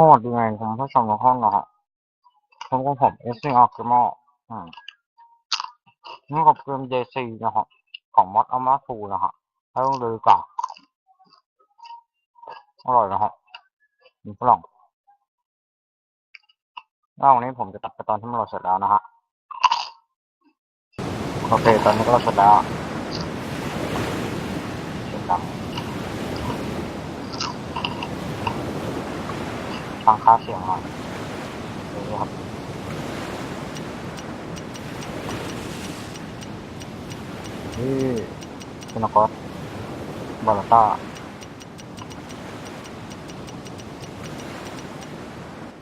สวัสดีไงคุณผู้ชมทุกท่านนะฮะผมกับผมเอสซีอาร์เกมออืมนี่กับเกมเจซีนะฮะของมอดอามาทูนะฮะแล้วต้องเลยกาอร่อยนะฮะมีฝรั่งแล้ววันนี้ผมจะตัดไปตอนที่มันโหลดเสร็จแล้วนะฮะโอเคตอนนี้ก็โหลดเสร็จแล้วเสียงดัง ฟังค่าเสียงหน่อยนี่ครับนี่คุณนกอสบอลต้า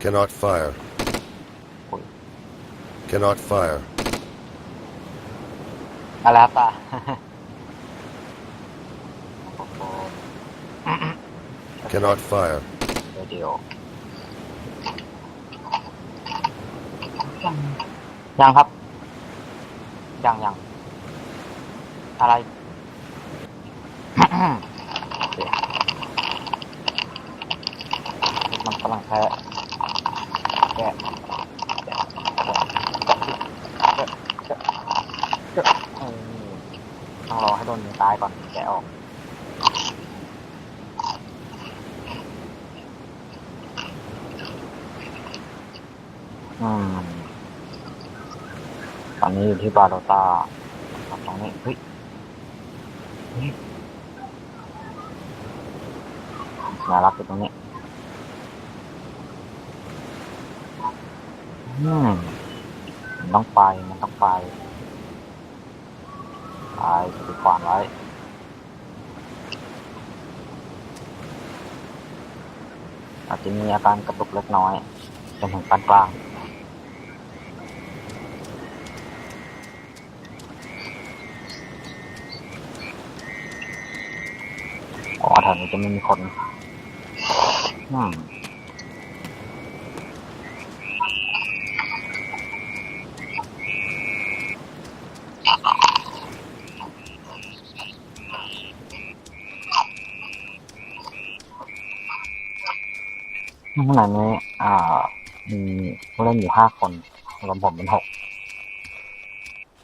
Cannot fire. Oi. Cannot fire. อะไรครับป่ะโอ้โห Cannot fire. เดี๋ยว ยังครับ ยังยังอะไร มันกำลังแพ้แกะต้องรอให้โดนยิงตายก่อนแกะออกอืม อนนี้อยู่ที่บาโลตาตรงนี้เฮ้ยเฮ้ยนารักอยู่ตรงนี้อืมมันต้องไป มันต้องไป ไปถือขวานไว้อาจจะมีอาการกระตุกเล็กน้อยจนถึงปานกลาง อ๋อแถวนี้จะไม่มีคนอืมข้างในนี้อ่า มีผู้เล่นอยู่ห้าคนรวมผมเป็นหก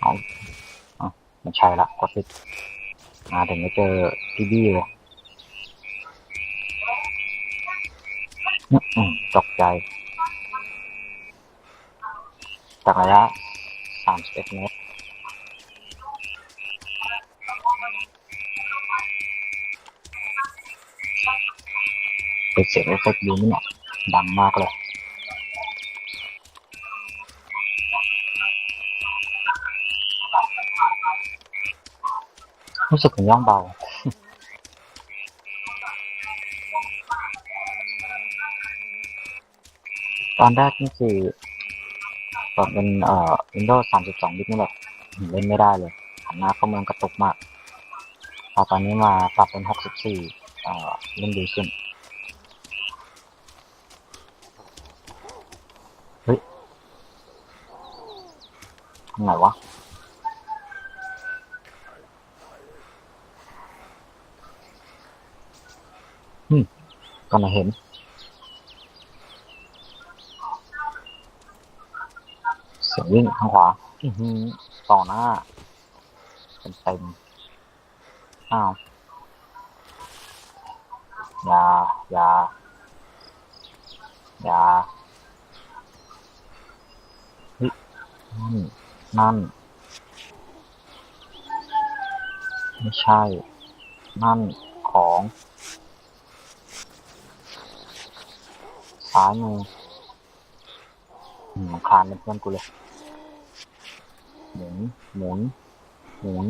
เอาเอาไม่ใช่ละกดผิดมาถึงไม่เจอพี่บี้เลยอืม ตกใจจากระยะสามสิบเอ็ดเมตรเป็นเสียงเอฟเฟกต์ดีนี่เนี่ยดังมากเลยรู้สึกถึงย่องเบา ตอนแรกนี่คือตอนเป็นเอ่อ Windows 32 บิตนี่แหละเล่นไม่ได้เลยหันหน้าเข้าเมืองกระตุกมากพอตอนนี้มาปรับเป็น 64 เอ่อเล่นดีขึ้นเฮ้ยทางไหนวะอืมก็มาเห็น เสียง วิ่งทางขวาอือหือต่อหน้าเต็มเต็มๆอ้าวอยาอยาอยาเฮ้ยนั่นนั่น ไม่ใช่ นั่นของซ้ายมืออืมคลานเป็นเพื่อนกูเลย หมุนหมุนหมุน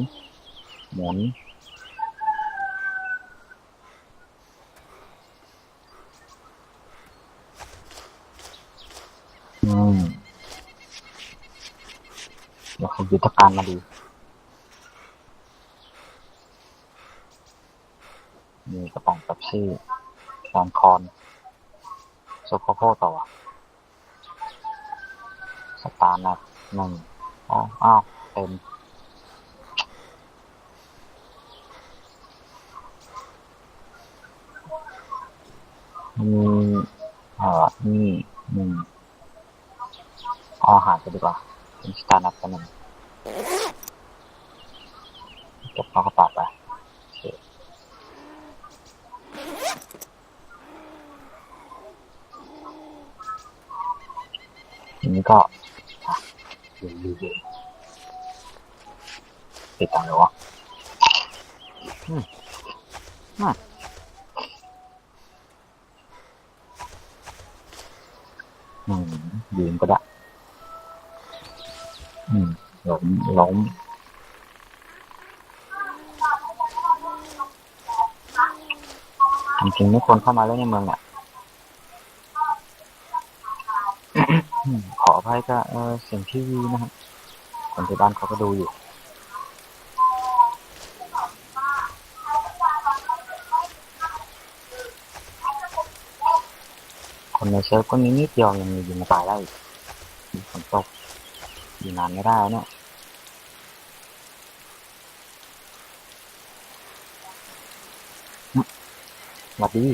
หมุนอืมเดี๋ยวผมยุทธการมาดีมีกระป๋องเป๊ปซี่แอนคอนโซโคโคต่อสตาร์นักหนึ่ง อ๋ออ้าวเต็มมีเออนี่อืมเอาอาหารไปดีกว่าเป็นสตาร์นับกันหนึ่งเก็บเข้ากระเป๋าไปโอ เคทีนี้ก็อะดูดูดูติดตังเลยวะอืมอืมอืมยืนก็ได้ อืมล้มล้มจริงๆไม่ควรเข้ามาเล่นในเมืองอะ อื มขออภัยก็เออเสียงทีวีนะครับคนที่บ้านเขาก็ดูอยู่ คนในเซิร์ฟก็นี้นิดเดียวยังมีอยิงมาตายได้อีกมีฝนตกอยู่นานไม่ได้เนี่ยมสวัสดี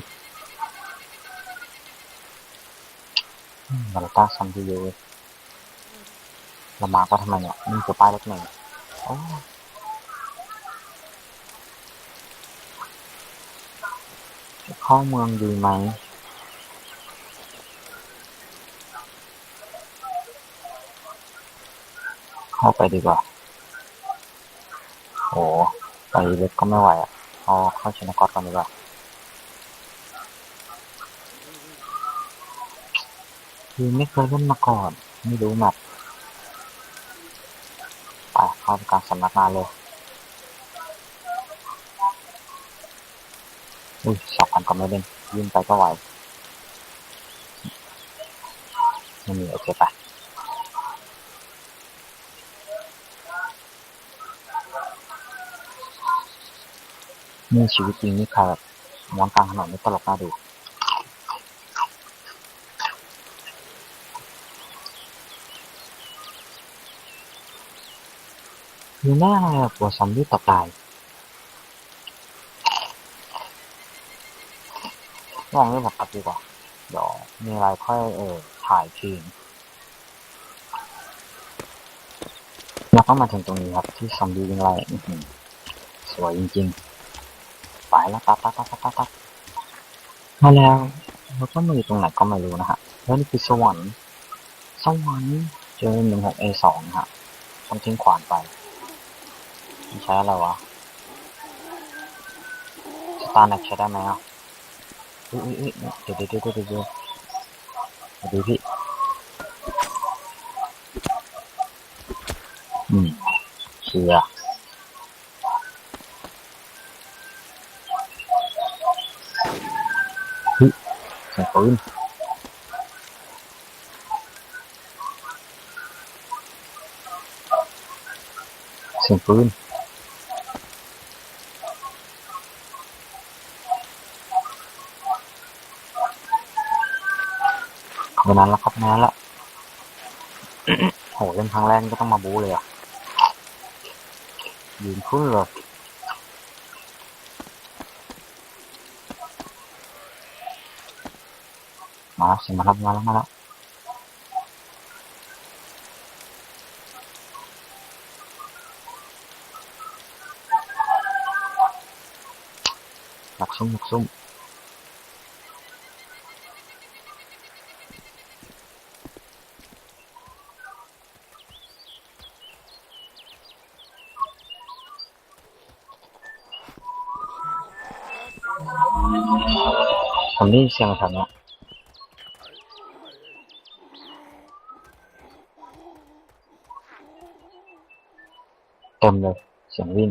มาลตาซัมพีเยอะ เรามาก็ทำไมเนี่ยนี่คือป้ายรถเมล์โอ้เข้าเมืองดีไหมเข้าไปดีกว่าโอ้ไปเล็กก็ไม่ไหวอะเอาเข้าชนกอตก่อนดีกว่าคือไม่เคยเล่นมาก่อน ไม่รู้แมป ไปเข้าไปกลารสำนักงานเลยอุ้ยสองพันก็ไม่เล่นยื่นไปก็ไหวไม่มีโอเคไปนี่ชีวิตจริงนี่ครแบบม้วนกลางถนนนี่ตลกน่าดู คือแน่อะไรอะกลัวซอมบี้ตกตายลองเล่นแบบปัดดีกว่า เดี๋ยวมีอะไรค่อยเออถ่ายทีมแล้วก็มาถึงตรงนี้ครับที่ซอมบี้ยิงไล่สวยจริงๆ ไปแล้วปั๊บปั๊บปั๊บปั๊บปั๊บปั๊บมาแล้วแล้วก็มาอตรงไหนก็ไม่รู้นะฮะแล้วนี่คือสวรรค์สวรรค์เจอหนึ่งหกเอสองฮะต้องทิ้งขวานไป มันใช้อะไรวะสตาร์เน็ตใช้ได้ไหมอะอุ้ยอุ้ยอุ้ยเดี๋ยวเดี๋ยวเดี๋ยวเดี๋ยวเดี๋ยวเดี๋ยวดูพี่ อืมเชียร์เสียงปืนานั้นแล้วครับนั้นแล้วโหเล่นครั้งแรกก็ต้องมาบู๊เลยอะยืนขึ้นเลยมาแล้วสียงมาแล้วมาแล้วมาแล้วหลักซุ่มหลักซุ่ม ผมได้ยินเสียงแถวเนี้ยเต็มเลยเสียงวิ่ง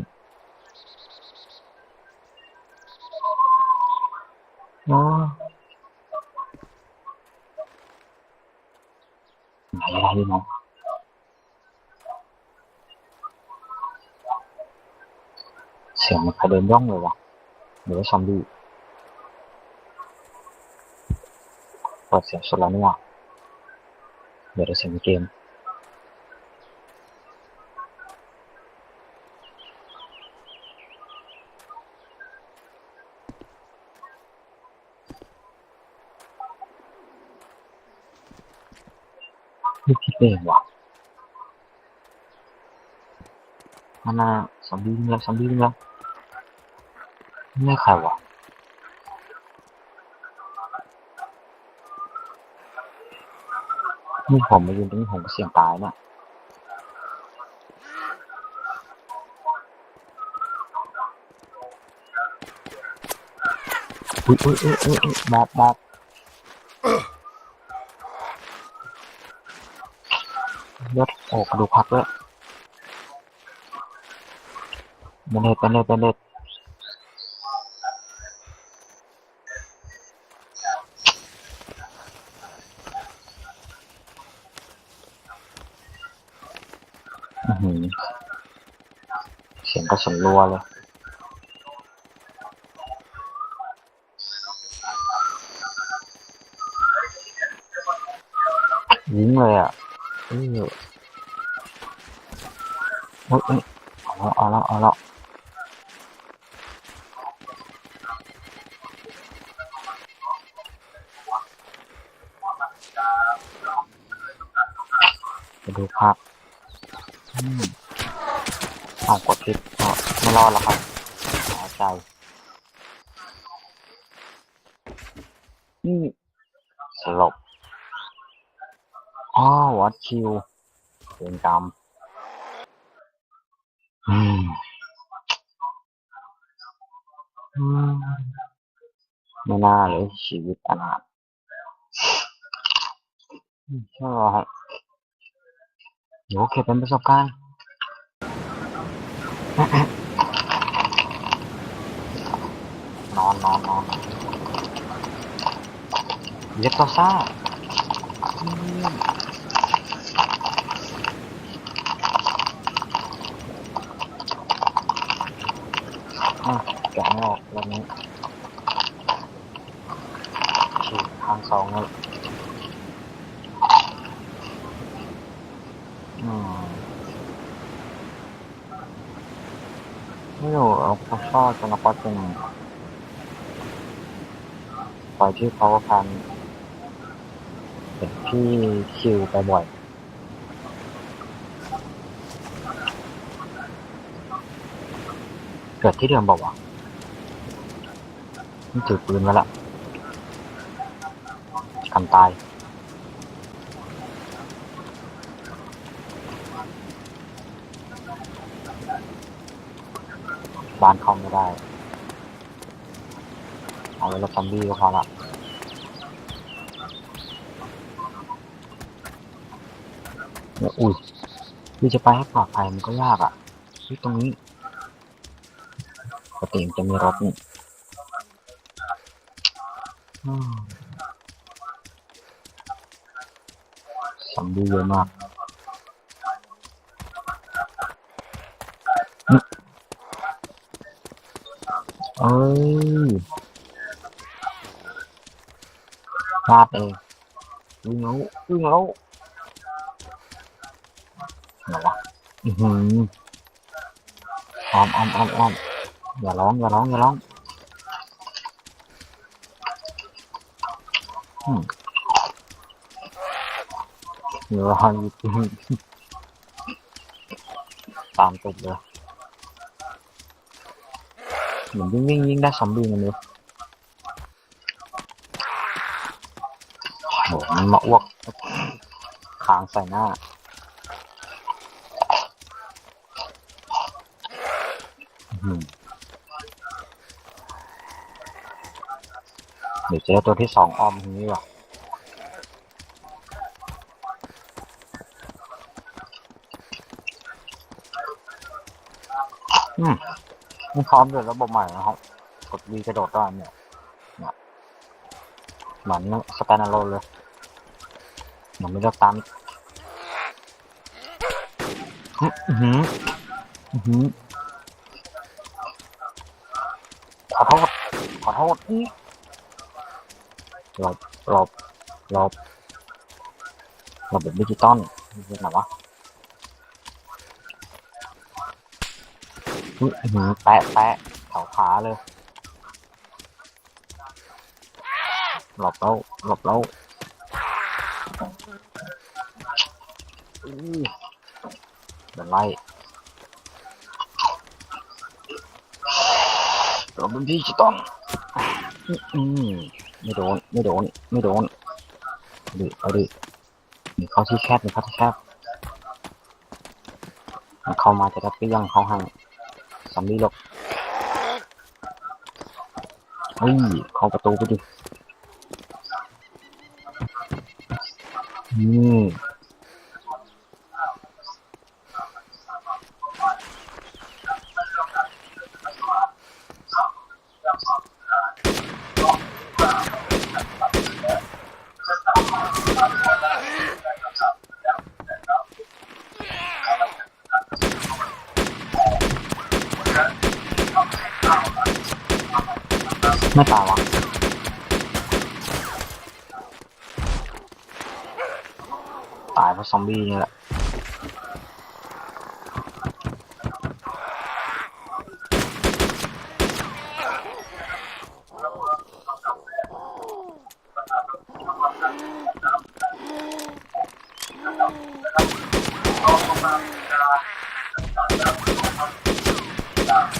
โอ้ไหนอะไรนะเสียงมันใครเดินย่องเลยวะหรือว่าซอมบี้ เปิดเสียงสุดแล้วนี่หว่า นี่ผมมายืนตรงนี้ผมเสี่ยงตายเนี่ยอุ้ยอุ้ยอุ้ยอุ้ยมอบมอบเลือดโอ้กระดูกพักเลยเป็นเน็ตเป็นเน็ตเป็นเน็ตอื้อหือ เสียงกระสุนรัวเลยยิงเลยอะเออเฮ้ยเอาล้วเอาล้วเอาล้วไปดูภาพ อืมเอากดผิดอ๋อไม่รอดแล้วครับหายใจ นี่สลบอ๋อวัดคิวเวรกรรมอืมอืมไม่น่าเลยชีวิตอนาถใช่หรอฮะ เดี๋ยวเก็บเป็นประสบการณ์นอนนอนนอนเย็บตัวซ่าอืม อะแกะไม่ออกรอบนี้ฉีกทางสองเลยอืมไม่รู้เอา พอชอบจะนับว่าเป็นตอนที่เขาพันเห็นพี่คิวไปบ่อยเกิดที่เดิมบอกว่าวะมันถือปืนไว้ละกันตาย บ้านเข้าไม่ได้ เอาไว้รถซอมบี้ก็พอละเนี่ยอุ้ยที่จะไปให้ปลอดภัยมันก็ยากอะที่ตรงนี้ปกติมันจะมีรถนี่ซอมบี้เยอะมาก เอ้ยพลาดเองวิ่งแล้ววิ่งแล้วไหนวะอือหืออ้อมอ้อมอ้อมอ้อมอย่าร้องอย่าร้องอย่าร้องอืมเดี๋ยวรออยู่ที่ตามติดเลย เหมือนวิ่งวิ่งยิ่งได้ซอมบี้มันเลยโหมันมาอ้วกค้างใส่หน้าเดี๋ยวเจอตัวที่สองอ้อมตรงนี้ว่ะอืม นี่พร้อมเลยระบบใหม่นะครับ กดวีกระโดดได้เนี่ยเนี่ยเหมือนสแตนอะโลนเลยเหมือนไม่ได้ตามอื้อหืออือหือขอโทษ ขอโทษอีหลบหลบหลบหลบแบบดิจิตอลนี่คือไหนวะ อื้อหือแปะแปะแถวขาเลย หลบแล้วหลบแล้วอู้เดี๋ยวไล่โดนพี่จะต้องอืมไม่โดน ไม่โดน ไม่โดนดิเอาดิมีเข้าที่แคบมีเข้าที่แคบเข้ามาจะได้เปรี้ยงเข้าห้ ซอมบี้หลบเฮ้ยเข้าประตูไปดิอืมตายวะ ตายเพราะซอมบี้นี่แหละ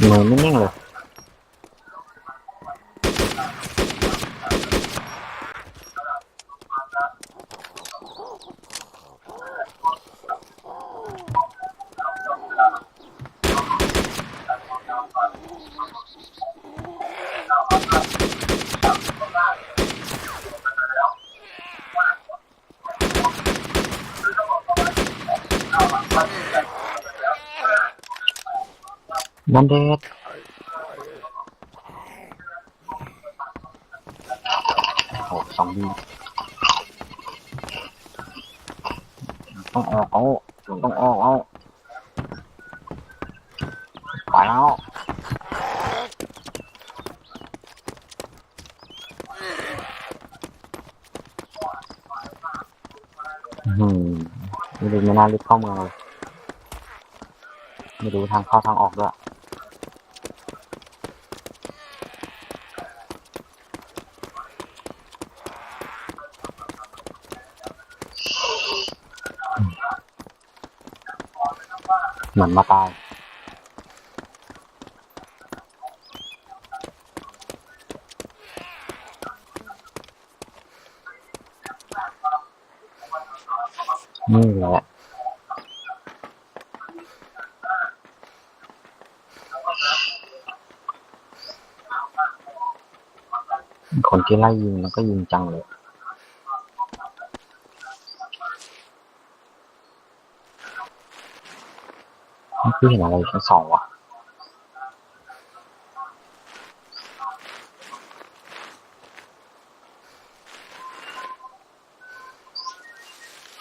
มือนิ่งเลย บันเดดโอ้ซอมบี้ต้องออกเอาต้องออกเอาไปแล้วอืมไม่ดูไม่น่ารีบเข้าเมืองเลยไม่รู้ทางเข้าทางออกด้วย หมือนมาตายนี่แหละคนที่ไล่ยิงมันก็ยิงจังเลย นี่คือเห็นอะไรชั้นสองวะ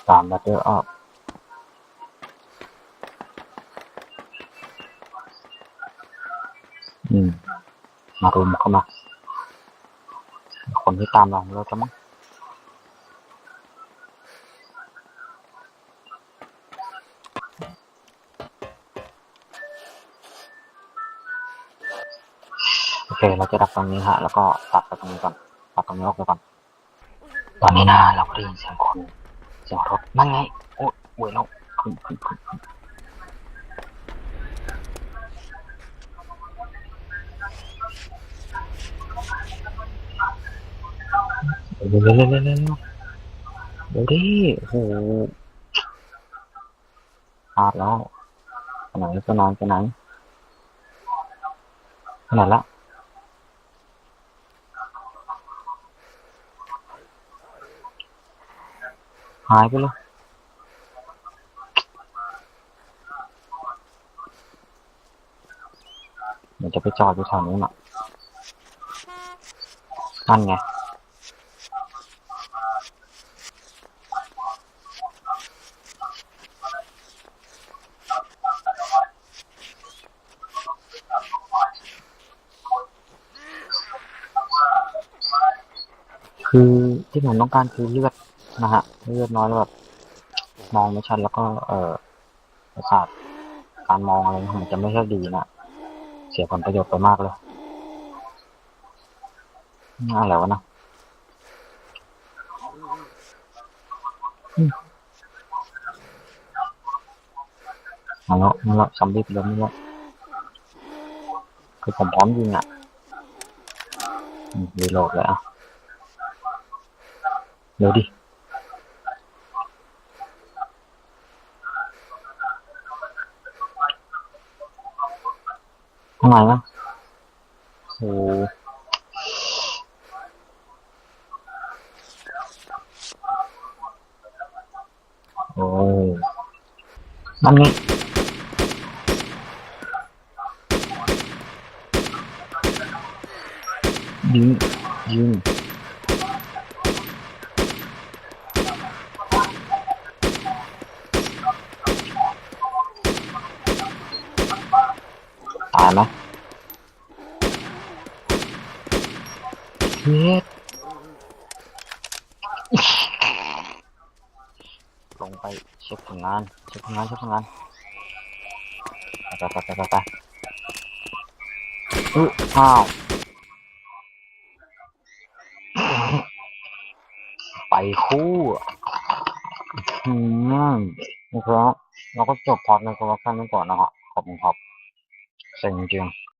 ตามบัตเตอร์ออกอืม มารุมเข้ามา คนที่ตามเราแล้วจะมั้ง เคเราจะดับตรงนี้ฮะ แล้วก็ตัดไปตรงนี้ก่อนตัดตรงนี้ออกไปก่อน ตอนนี้นะเราก็ได้ยินเสียงคนเสียงรถนั่นไง โอ้ยโวยแล้วขึ้นขึ้นขึ้นขึ้นเร็วเร็วเร็วเร็วเร็วเร็วเร็วดิโอ้โหพลาดแล้วไปไหนไปไหนไปไหนไปไหนละ หายไปเลยเดี๋ยวจะไปจอดอยู่แถวนู้นอะนั่นไงคือที่ผมต้องการคือเลือด นะฮะเลือดน้อยแล้วแบบมองไม่ชัดแล้วก็ เออประสาทการมองอะไรมันจะไม่ค่อยดีนะเสียผลประโยชน์ไปมากเลยน่าอะไรวนะมาแล้วมาแล้วซอมบี้ไปแล้วมาแล้วคือผมพร้อมยิงอะมรีโหลดเลยอะเร็วดิ ข้างในนะโอ้โอ้นั่นนี่ยิงยิงายไหมเฮ็ดลงไปเช็คผลงาน เช็คผลงาน เช็คผลงานไปไปไปไปไปอื้ออ้าวไปคู่อืมนะครับเราก็จบพอร์ตในโปรดักชันนี้ก่อนนะฮะขอบคุณครับ เซ็งจริง